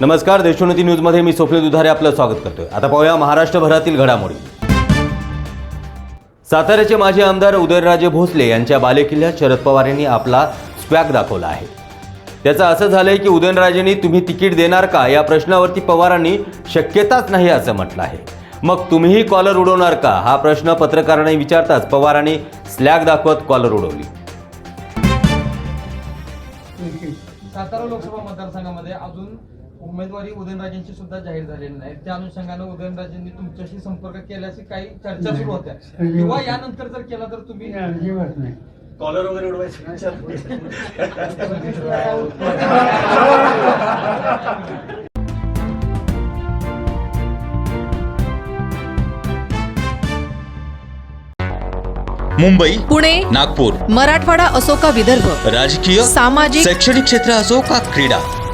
नमस्कार देशोन्नती न्यूजमध्ये मी सोफले दुधारे आपलं स्वागत करतोय. आता पाहूया महाराष्ट्रभरातील घडामोडी. साताऱ्याचे माजी आमदार उदयनराजे भोसले यांच्या बालेकिल्ल्यात शरद पवार यांनी आपला स्वॅग दाखवला आहे. त्याचं असं झालंय की उदयनराजेंनी तुम्ही तिकीट देणार का? या प्रश्नावरती पवारांनी शक्यताच नाही असं म्हटलं आहे. मग तुम्हीही कॉलर उडवणार का? हा प्रश्न पत्रकारांनी विचारताच पवारांनी स्लॅग दाखवत कॉलर उडवली. सातारा लोकसभा मतदारसंघामध्ये अजून उमेदवारी उदयनराजेंची सुद्धा जाहीर झालेली नाही. त्या अनुषंगानं उदयनराजेंनी तुमच्याशी संपर्क केल्याची काही चर्चा सुरू होत्या. किंवा यानंतर जर केला तर तुम्ही अजिबात नाही. कॉलर वगैरे उडवायचं. मुंबई पुणे नागपूर मराठवाडा असो का विदर्भ राजकीय सामाजिक शैक्षणिक क्षेत्र असो का क्रीडा